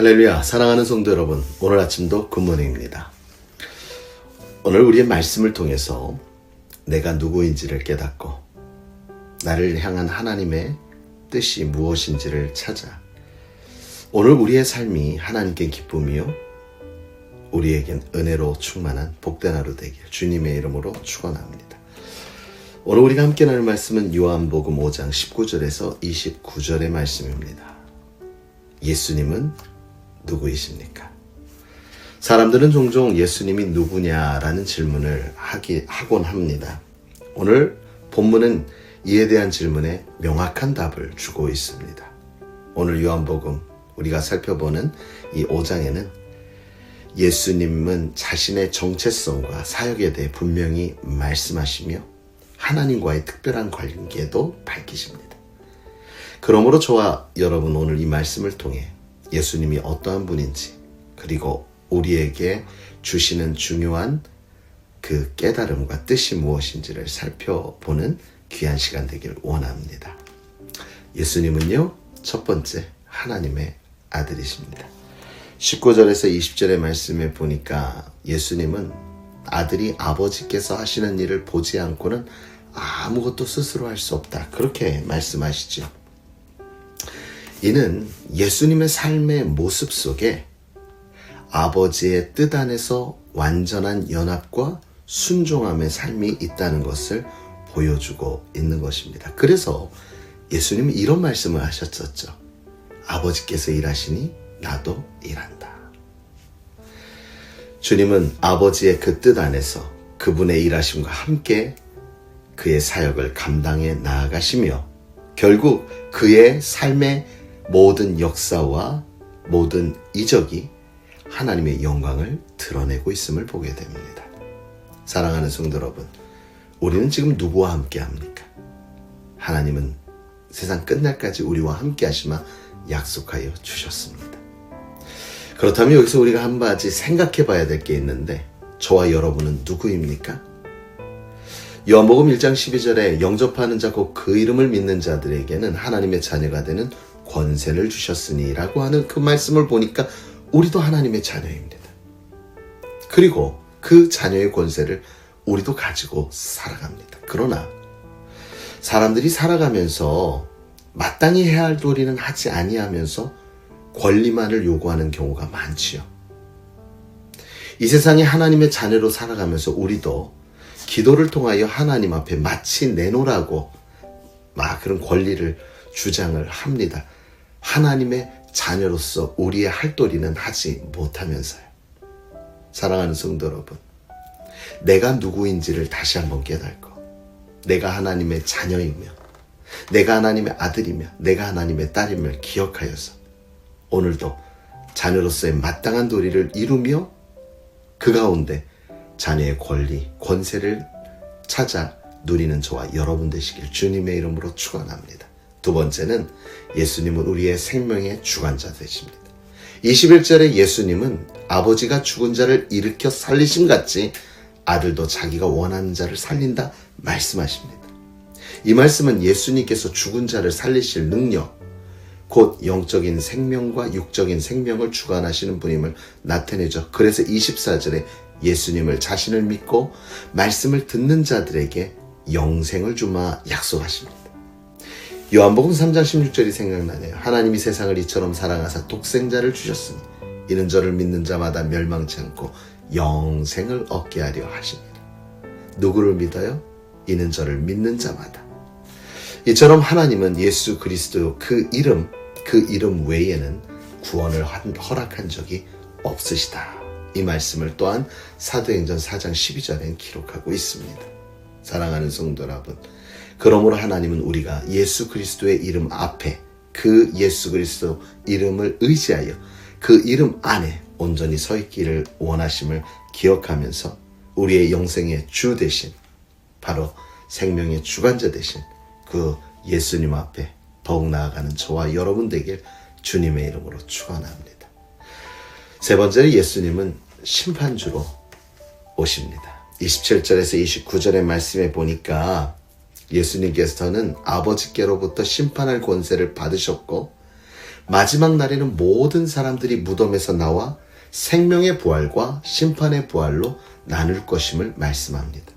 할렐루야, 사랑하는 성도 여러분, 오늘 아침도 굿모닝입니다. 오늘 우리의 말씀을 통해서 내가 누구인지를 깨닫고 나를 향한 하나님의 뜻이 무엇인지를 찾아 오늘 우리의 삶이 하나님께 기쁨이요 우리에겐 은혜로 충만한 복된 하루 되길 주님의 이름으로 축원합니다. 오늘 우리가 함께 나눌 말씀은 요한복음 5장 19절에서 29절의 말씀입니다. 예수님은 누구이십니까? 사람들은 종종 예수님이 누구냐라는 질문을 하기, 하곤 합니다. 오늘 본문은 이에 대한 질문에 명확한 답을 주고 있습니다. 오늘 요한복음 우리가 살펴보는 이 5장에는 예수님은 자신의 정체성과 사역에 대해 분명히 말씀하시며 하나님과의 특별한 관계도 밝히십니다. 그러므로 저와 여러분 오늘 이 말씀을 통해 예수님이 어떠한 분인지 그리고 우리에게 주시는 중요한 그 깨달음과 뜻이 무엇인지를 살펴보는 귀한 시간 되길 원합니다. 예수님은요, 첫 번째 하나님의 아들이십니다. 19절에서 20절의 말씀에 보니까 예수님은 아들이 아버지께서 하시는 일을 보지 않고는 아무것도 스스로 할 수 없다. 그렇게 말씀하시죠. 이는 예수님의 삶의 모습 속에 아버지의 뜻 안에서 완전한 연합과 순종함의 삶이 있다는 것을 보여주고 있는 것입니다. 그래서 예수님이 이런 말씀을 하셨었죠. 아버지께서 일하시니 나도 일한다. 주님은 아버지의 그 뜻 안에서 그분의 일하심과 함께 그의 사역을 감당해 나아가시며 결국 그의 삶의 모든 역사와 모든 이적이 하나님의 영광을 드러내고 있음을 보게 됩니다. 사랑하는 성도 여러분, 우리는 지금 누구와 함께 합니까? 하나님은 세상 끝날까지 우리와 함께 하시마 약속하여 주셨습니다. 그렇다면 여기서 우리가 한 가지 생각해 봐야 될 게 있는데, 저와 여러분은 누구입니까? 요한복음 1장 12절에 영접하는 자 곧 그 이름을 믿는 자들에게는 하나님의 자녀가 되는 권세를 주셨으니 라고 하는 그 말씀을 보니까 우리도 하나님의 자녀입니다. 그리고 그 자녀의 권세를 우리도 가지고 살아갑니다. 그러나 사람들이 살아가면서 마땅히 해야 할 도리는 하지 아니하면서 권리만을 요구하는 경우가 많지요. 이 세상에 하나님의 자녀로 살아가면서 우리도 기도를 통하여 하나님 앞에 마치 내놓으라고 막 그런 권리를 주장을 합니다. 하나님의 자녀로서 우리의 할 도리는 하지 못하면서요. 사랑하는 성도 여러분, 내가 누구인지를 다시 한번 깨닫고, 내가 하나님의 자녀이며, 내가 하나님의 아들이며, 내가 하나님의 딸임을 기억하여서, 오늘도 자녀로서의 마땅한 도리를 이루며, 그 가운데 자녀의 권리, 권세를 찾아 누리는 저와 여러분 되시길 주님의 이름으로 축원합니다. 두 번째는 예수님은 우리의 생명의 주관자 되십니다. 21절에 예수님은 아버지가 죽은 자를 일으켜 살리심 같이 아들도 자기가 원하는 자를 살린다 말씀하십니다. 이 말씀은 예수님께서 죽은 자를 살리실 능력, 곧 영적인 생명과 육적인 생명을 주관하시는 분임을 나타내죠. 그래서 24절에 예수님을 자신을 믿고 말씀을 듣는 자들에게 영생을 주마 약속하십니다. 요한복음 3장 16절이 생각나네요. 하나님이 세상을 이처럼 사랑하사 독생자를 주셨으니 이는 저를 믿는 자마다 멸망치 않고 영생을 얻게 하려 하시니라. 누구를 믿어요? 이는 저를 믿는 자마다. 이처럼 하나님은 예수 그리스도 그 이름, 그 이름 외에는 구원을 허락한 적이 없으시다. 이 말씀을 또한 사도행전 4장 12절엔 기록하고 있습니다. 사랑하는 성도 여러분, 그러므로 하나님은 우리가 예수 그리스도의 이름 앞에 그 예수 그리스도 이름을 의지하여 그 이름 안에 온전히 서 있기를 원하심을 기억하면서 우리의 영생의 주 대신 바로 생명의 주관자 대신 그 예수님 앞에 더욱 나아가는 저와 여러분 되길 주님의 이름으로 축원합니다. 세 번째로 예수님은 심판주로 오십니다. 27절에서 29절의 말씀에 보니까 예수님께서는 아버지께로부터 심판할 권세를 받으셨고 마지막 날에는 모든 사람들이 무덤에서 나와 생명의 부활과 심판의 부활로 나눌 것임을 말씀합니다.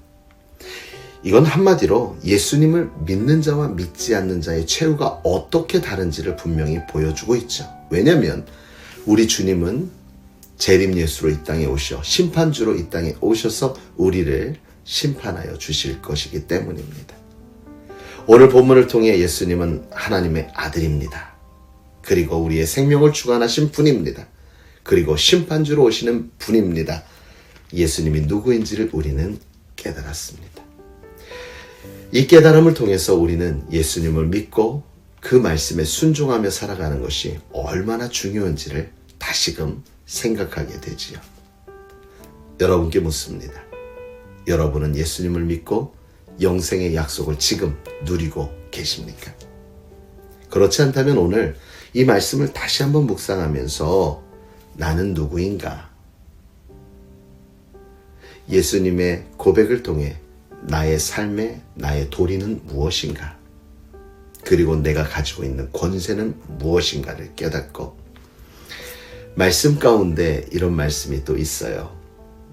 이건 한마디로 예수님을 믿는 자와 믿지 않는 자의 최후가 어떻게 다른지를 분명히 보여주고 있죠. 왜냐하면 우리 주님은 재림 예수로 이 땅에 오셔 심판주로 이 땅에 오셔서 우리를 심판하여 주실 것이기 때문입니다. 오늘 본문을 통해 예수님은 하나님의 아들입니다. 그리고 우리의 생명을 주관하신 분입니다. 그리고 심판주로 오시는 분입니다. 예수님이 누구인지를 우리는 깨달았습니다. 이 깨달음을 통해서 우리는 예수님을 믿고 그 말씀에 순종하며 살아가는 것이 얼마나 중요한지를 다시금 생각하게 되지요. 여러분께 묻습니다. 여러분은 예수님을 믿고 영생의 약속을 지금 누리고 계십니까? 그렇지 않다면 오늘 이 말씀을 다시 한번 묵상하면서 나는 누구인가? 예수님의 고백을 통해 나의 삶에 나의 도리는 무엇인가? 그리고 내가 가지고 있는 권세는 무엇인가를 깨닫고 말씀 가운데 이런 말씀이 또 있어요.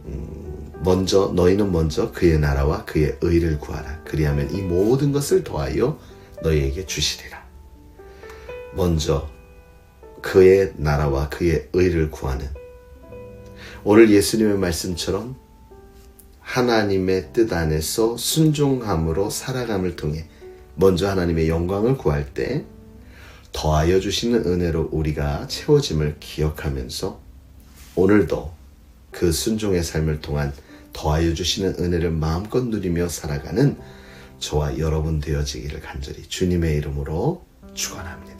음, 먼저 너희는 먼저 그의 나라와 그의 의를 구하라. 그리하면 이 모든 것을 더하여 너희에게 주시리라. 먼저 그의 나라와 그의 의를 구하는 오늘 예수님의 말씀처럼 하나님의 뜻 안에서 순종함으로 살아감을 통해 먼저 하나님의 영광을 구할 때 더하여 주시는 은혜로 우리가 채워짐을 기억하면서 오늘도 그 순종의 삶을 통한 더하여 주시는 은혜를 마음껏 누리며 살아가는 저와 여러분 되어지기를 간절히 주님의 이름으로 축원합니다.